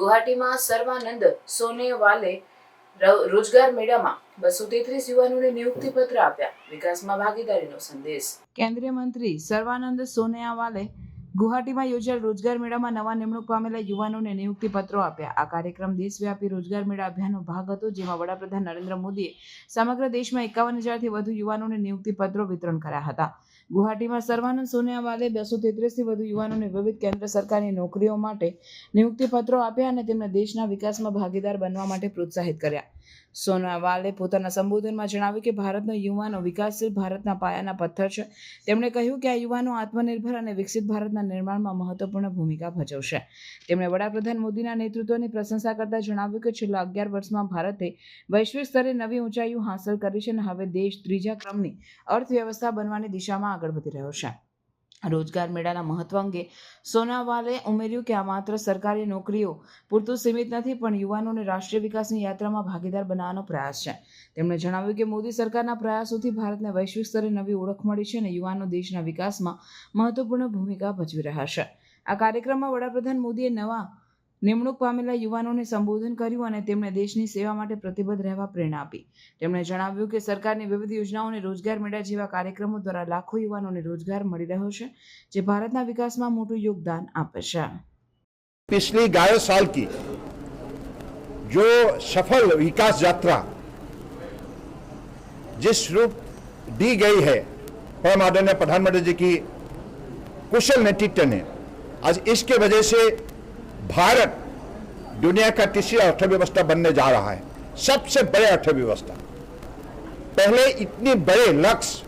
ગુવાહાટીમાં સર્વાનંદ સોનેવાલે રોજગાર મેળામાં બસો તેત્રીસ યુવાનોને નિયુક્તિ પત્ર આપ્યા. વિકાસમાં ભાગીદારીનો સંદેશ. કેન્દ્રીય મંત્રી સર્વાનંદ સોનેવાલે ગુવાહાટીમાં યોજાયેલ રોજગાર મેળામાં નવા નિમણૂક પામેલા યુવાનોને નિયુક્તિ પત્રો આપ્યા. આ કાર્યક્રમ દેશવ્યાપી રોજગાર મેળા અભિયાનનો ભાગ હતો, જેમાં વડાપ્રધાન નરેન્દ્ર મોદીએ સમગ્ર દેશમાં એકાવન હજારથી વધુ યુવાનોને નિયુક્તિ પત્રો વિતરણ કર્યા હતા. ગુવાહાટીમાં સર્વાનંદ સોનિયાવાલે બસો તેત્રીસથી વધુ યુવાનોને વિવિધ કેન્દ્ર સરકારની નોકરીઓ માટે નિયુક્તિ પત્રો આપ્યા અને તેમને દેશના વિકાસમાં ભાગીદાર બનવા માટે પ્રોત્સાહિત કર્યા. સોનોવાલે પોતાના સંબોધનમાં જણાવ્યું કે, ભારતનો યુવાનો વિકાસશીલ ભારતના પાયાના પથ્થર છે. તેમણે કહ્યું કે, આ યુવાનો આત્મનિર્ભર અને વિકસિત ભારતના નિર્માણમાં મહત્વપૂર્ણ ભૂમિકા ભજવશે. તેમણે વડાપ્રધાન મોદીના નેતૃત્વની પ્રશંસા કરતા જણાવ્યું કે છેલ્લા અગિયાર વર્ષમાં ભારતે વૈશ્વિક સ્તરે નવી ઊંચાઈઓ હાંસલ કરી છે અને હવે દેશ ત્રીજા ક્રમની અર્થવ્યવસ્થા બનવાની દિશામાં આગળ વધી રહ્યો છે. રોજગાર મેળાના મહત્વ અંગે સોનાવાલે ઉમેર્યું કે આ માત્ર સરકારી નોકરીઓ પૂરતું સીમિત નથી, પણ યુવાનોને રાષ્ટ્રીય વિકાસની યાત્રામાં ભાગીદાર બનાવવાનો પ્રયાસ છે. તેમણે જણાવ્યું કે મોદી સરકારના પ્રયાસોથી ભારતને વૈશ્વિક સ્તરે નવી ઓળખ મળી છે અને યુવાનો દેશના વિકાસમાં મહત્વપૂર્ણ ભૂમિકા ભજવી રહ્યા છે. આ કાર્યક્રમમાં વડાપ્રધાન મોદીએ નવા નિમણૂક પામેલા યુવાનોને સંબોધન કર્યું અને તેમણે દેશની સેવા માટે પ્રતિબદ્ધ રહેવા પ્રેરણા આપી તેમણે જણાવ્યું કે સરકારની વિવિધ યોજનાઓ અને રોજગાર મેળા જેવા કાર્યક્રમો દ્વારા લાખો યુવાનોને રોજગાર મળી રહ્યો છે જે ભારતના વિકાસમાં મોટું યોગદાન આપે છે पिछली ग्यारह साल की जो सफल विकास यात्रा जिस रूप दी गई है परम आदरणीय प्रधानमंत्री जी की कुशल नेतृत्व ने आज इसके वजह से भारत दुनिया का तीसरी अर्थव्यवस्था बनने जा रहा है। सबसे बड़े अर्थव्यवस्था। पहले इतने बड़े लक्ष्य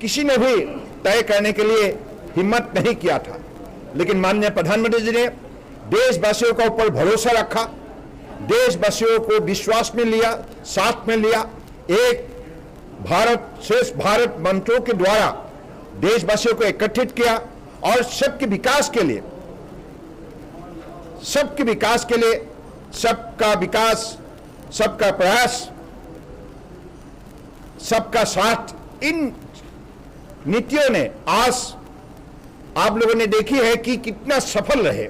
किसी ने भी तय करने के लिए हिम्मत नहीं किया था। लेकिन माननीय प्रधानमंत्री जी ने देशवासियों का ऊपर भरोसा रखा, देशवासियों को विश्वास में लिया, साथ में लिया। एक भारत, श्रेष्ठ भारत मंत्रों के द्वारा देशवासियों को एकत्रित किया और सबके विकास के लिए सबके विकास के लिए, सबका विकास, सबका प्रयास, सबका साथ इन नीतियों ने आज आप लोगों ने देखी है कि कितना सफल रहे।